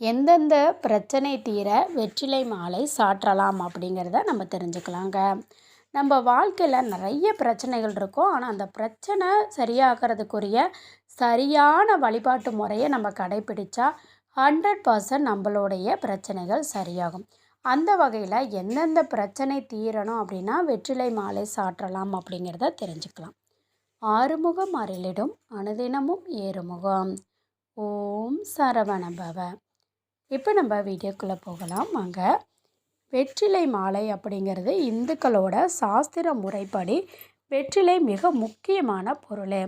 எந்தெந்த பிரச்சனை தீர வெற்றிலை மாலை சாற்றலாம் அப்படிங்கிறத நம்ம தெரிஞ்சுக்கலாங்க. நம்ம வாழ்க்கையில் நிறைய பிரச்சனைகள் இருக்கும். ஆனால் அந்த பிரச்சனை சரியாகிறதுக்குரிய சரியான வழிபாட்டு முறையை நம்ம கடைப்பிடிச்சா ஹண்ட்ரட் பர்சன்ட் நம்மளுடைய பிரச்சனைகள் சரியாகும். அந்த வகையில் எந்தெந்த பிரச்சனை தீரணும் அப்படின்னா வெற்றிலை மாலை சாற்றலாம் அப்படிங்கிறத தெரிஞ்சுக்கலாம். ஆறுமுகம் அருளிடும் அனுதினமும் ஏறுமுகம். ஓம் சரவணபவ. இப்போ நம்ம வீடியோக்குள்ளே போகலாம். வாங்க. வெற்றிலை மாலை அப்படிங்கிறது இந்துக்களோட சாஸ்திர முறைப்படி வெற்றிலை மிக முக்கியமான பொருள்.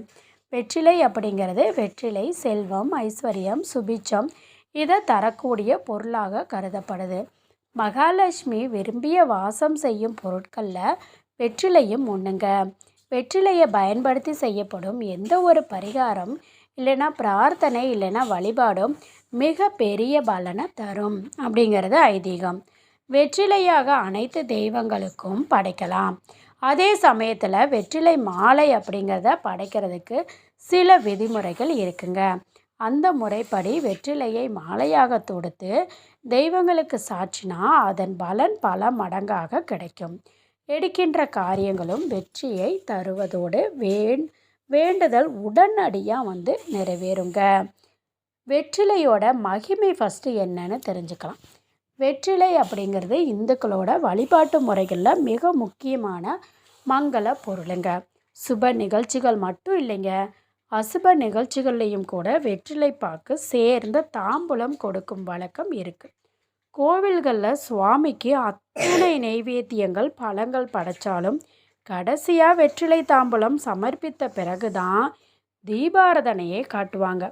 வெற்றிலை அப்படிங்கிறது வெற்றிலை செல்வம் ஐஸ்வர்யம் சுபிச்சம் இதை தரக்கூடிய பொருளாக கருதப்படுது. மகாலட்சுமி விரும்பிய வாசம் செய்யும் பொருட்களில் வெற்றிலையும் ஒன்றுங்க வெற்றிலையை பயன்படுத்தி செய்யப்படும் எந்த ஒரு பரிகாரம் இல்லைன்னா பிரார்த்தனை இல்லைன்னா வழிபாடும் மிக பெரிய பலனை தரும் அப்படிங்கிறது ஐதீகம். வெற்றிலையாக அனைத்து தெய்வங்களுக்கும் படைக்கலாம். அதே சமயத்தில் வெற்றிலை மாலை அப்படிங்கிறத படைக்கிறதுக்கு சில விதிமுறைகள் இருக்குங்க. அந்த முறைப்படி வெற்றிலையை மாலையாக தொடுத்து தெய்வங்களுக்கு சாட்சினா அதன் பலன் பல மடங்காக கிடைக்கும். எடுக்கின்ற காரியங்களும் வெற்றியை தருவதோடு வேண் வேண்டுதல் உடனடியாக வந்து நிறைவேறுங்க. வெற்றிலையோட மகிமை ஃபஸ்ட்டு என்னன்னு தெரிஞ்சுக்கலாம். வெற்றிலை அப்படிங்கிறது இந்துக்களோட வழிபாட்டு முறைகளில் மிக முக்கியமான மங்கள பொருளுங்க. சுப நிகழ்ச்சிகள் மட்டும் இல்லைங்க. அசுப நிகழ்ச்சிகள்லேயும் கூட வெற்றிலை பாக்கு சேர்ந்த தாம்பூலம் கொடுக்கும் வழக்கம் இருக்குது கோவில்களில் சுவாமிக்கு அத்தனை நெய்வேத்தியங்கள் பழங்கள் படைச்சாலும் கடைசியாக வெற்றிலை தாம்பூலம் சமர்ப்பித்த பிறகு தான் தீபாரதனையே காட்டுவாங்க.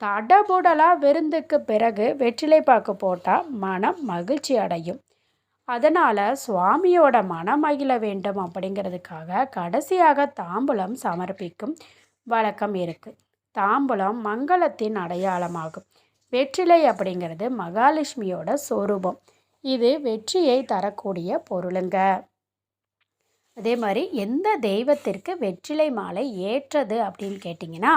தடபுடலாக விருந்துக்கு பிறகு வெற்றிலை பாக்கு போட்டால் மனம் மகிழ்ச்சி அடையும். அதனால் சுவாமியோட மனம் மகிழ வேண்டும் அப்படிங்கிறதுக்காக கடைசியாக தாம்பூலம் சமர்ப்பிக்கும் வழக்கம் இருக்குது தாம்பூலம் மங்களத்தின் அடையாளமாகும். வெற்றிலை அப்படிங்கிறது மகாலட்சுமியோட சொரூபம். இது வெற்றியை தரக்கூடிய பொருளுங்க. அதே மாதிரி எந்த தெய்வத்திற்கு வெற்றிலை மாலை ஏற்றது அப்படின்னு கேட்டிங்கன்னா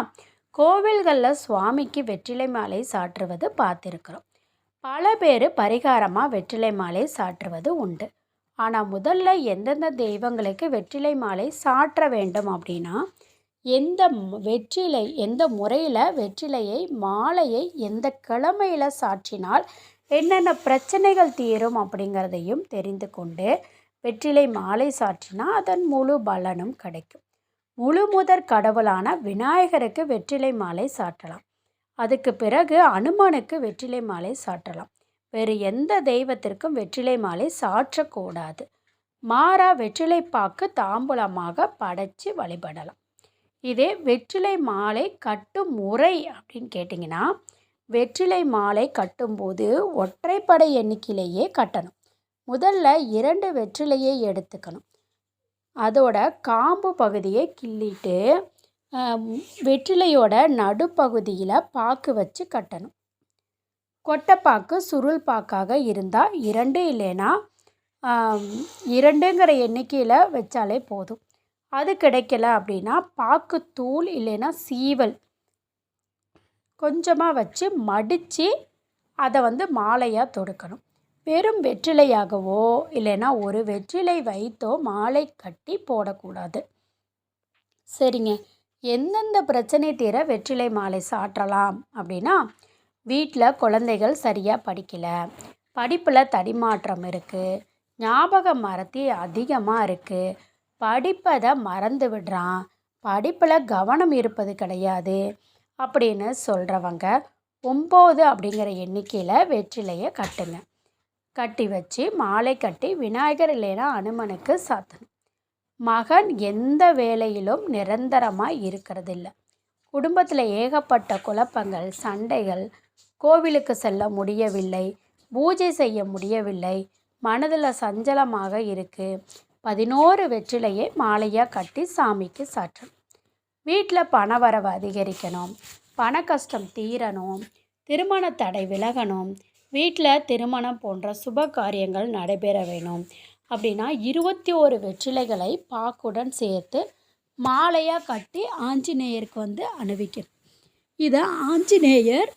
கோவில்களில் சுவாமிக்கு வெற்றிலை மாலை சாற்றுவது பார்த்துருக்குறோம். பல பேர் பரிகாரமாக வெற்றிலை மாலை சாற்றுவது உண்டு. ஆனால் முதல்ல எந்தெந்த தெய்வங்களுக்கு வெற்றிலை மாலை சாற்ற வேண்டும் அப்படின்னா எந்த வெற்றிலை எந்த முறையில் வெற்றிலையை மாலையை எந்த கிழமையில் சாற்றினால் என்னென்ன பிரச்சனைகள் தீரும் அப்படிங்கிறதையும் தெரிந்து கொண்டு வெற்றிலை மாலை சாற்றினா அதன் முழு பலனும் கிடைக்கும். முழு முதற் கடவுளான விநாயகருக்கு வெற்றிலை மாலை சாற்றலாம் அதுக்கு பிறகு அனுமனுக்கு வெற்றிலை மாலை சாற்றலாம் வேறு எந்த தெய்வத்திற்கும் வெற்றிலை மாலை சாற்றக்கூடாது மாறா வெற்றிலை பாக்கு தாம்பூலமாக படைச்சு வழிபடலாம். இதே வெற்றிலை மாலை கட்டும் முறை அப்படின்னு கேட்டிங்கன்னா வெற்றிலை மாலை கட்டும்போது ஒற்றைப்படை எண்ணிக்கையிலேயே கட்டணும். முதல்ல இரண்டு வெற்றிலையை எடுத்துக்கணும். அதோட காம்பு பகுதியை கிள்ளிட்டு வெற்றிலையோட நடுப்பகுதியில் பாக்கு வச்சு கட்டணும். கொட்டைப்பாக்கு சுருள் பாக்காக இருந்தால் இரண்டு இல்லைன்னா இரண்டுங்கிற எண்ணிக்கையில் வச்சாலே போதும். அது கிடைக்கல அப்படின்னா பாக்கு தூள் இல்லைன்னா சீவல். கொஞ்சமாக வச்சு மடித்து அதை வந்து மாலையாக தொடுக்கணும். வெறும் வெற்றிலையாகவோ இல்லைன்னா ஒரு வெற்றிலை வைத்தோ மாலை கட்டி போடக்கூடாது. சரிங்க. எந்தெந்த பிரச்சனை தீர வெற்றிலை மாலை சாற்றலாம் அப்படின்னா வீட்டில் குழந்தைகள் சரியாக படிக்கலை படிப்பில் தடிமாற்றம் இருக்குது ஞாபக மரத்தி அதிகமாக இருக்குது படிப்பதை மறந்து விடுறான் படிப்பில் கவனம் இருப்பது கிடையாது அப்படின்னு சொல்கிறவங்க ஒம்பது அப்படிங்கிற எண்ணிக்கையில் வெற்றிலையை கட்டுங்க. கட்டி வச்சு மாலை கட்டி விநாயகர் இல்லைனா அனுமனுக்கு சாத்தணும். மகன் எந்த வேலையிலும் நிரந்தரமாக இருக்கிறதில்ல. குடும்பத்தில் ஏகப்பட்ட குழப்பங்கள் சண்டைகள் கோவிலுக்கு செல்ல முடியவில்லை பூஜை செய்ய முடியவில்லை மனதில் சஞ்சலமாக இருக்குது பதினோரு வெற்றிலையை மாலையாக கட்டி சாமிக்கு சாற்றணும். வீட்டில் பணவரவு அதிகரிக்கணும் பண கஷ்டம் தீரணும் திருமண தடை விலகணும் வீட்டில் திருமணம் போன்ற சுப காரியங்கள் நடைபெற வேணும். அப்படின்னா இருபத்தி ஒரு வெற்றிலைகளை பாக்குடன் சேர்த்து மாலையாக கட்டி ஆஞ்சநேயருக்கு வந்து அணிவிக்கணும். இதை ஆஞ்சநேயர்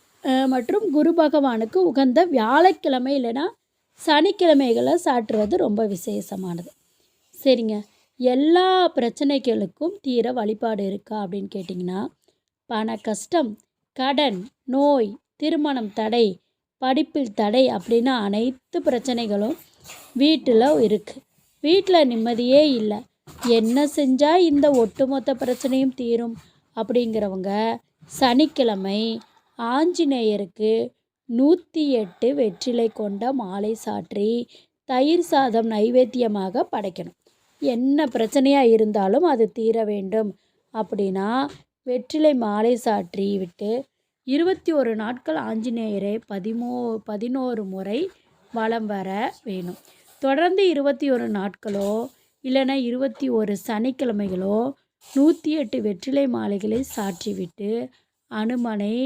மற்றும் குரு பகவானுக்கு உகந்த வியாழக்கிழமை இல்லைன்னா சனிக்கிழமைகளை சாற்றுவது ரொம்ப விசேஷமானது. சரிங்க. எல்லா பிரச்சனைகளுக்கும் தீர வழிபாடு இருக்கா அப்படின்னு கேட்டிங்கன்னா பண கஷ்டம் கடன் நோய் திருமணம் தடை படிப்பில் தடை அப்படின்னு அனைத்து பிரச்சனைகளும் வீட்டில் இருக்குது வீட்டில் நிம்மதியே இல்லை. என்ன செஞ்சால் இந்த ஒட்டுமொத்த பிரச்சனையும் தீரும் அப்படிங்கிறவங்க சனிக்கிழமை ஆஞ்சநேயருக்கு நூற்றி எட்டு வெற்றிலை கொண்ட மாலை சாற்றி தயிர் சாதம் நைவேத்தியமாக படைக்கணும். என்ன பிரச்சனையாக இருந்தாலும் அது தீர வேண்டும். அப்படின்னா வெற்றிலை மாலை சாற்றி விட்டு இருபத்தி ஒரு நாட்கள் ஆஞ்சநேயரை பதிமூ பதினோரு முறை வலம் வர வேணும். தொடர்ந்து இருபத்தி ஒரு நாட்களோ இல்லைன்னா இருபத்தி ஒரு சனிக்கிழமைகளோ நூற்றி எட்டு வெற்றிலை மாலைகளை சாற்றிவிட்டு அனுமனை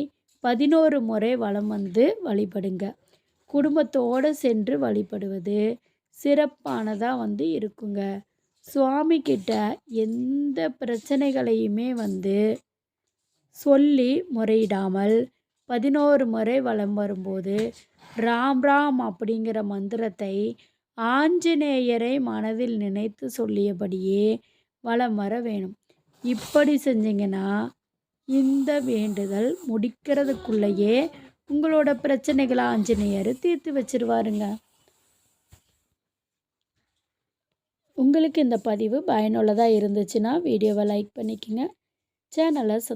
பதினோரு முறை வலம் வந்து வழிபடுங்க. குடும்பத்தோடு சென்று வழிபடுவது சிறப்பானதாக வந்து இருக்குங்க. சுவாமி கிட்ட எந்த பிரச்சனைகளையுமே வந்து சொல்லி முறையிடாமல் பதினோரு முறை வலம் வரும்போது ராம் ராம் அப்படிங்கிற மந்திரத்தை ஆஞ்சநேயரை மனதில் நினைத்து சொல்லியபடியே வலம் வர வேணும். இப்படி செஞ்சீங்கன்னா இந்த வேண்டுதல் முடிக்கிறதுக்குள்ளேயே உங்களோட பிரச்சனைகளை ஆஞ்சநேயர் தீர்த்து வச்சிருவாருங்க. உங்களுக்கு இந்த பதிவு பயனுள்ளதாக இருந்துச்சுன்னா வீடியோவை லைக் பண்ணிக்கோங்க. சேனலை சப்ஸ்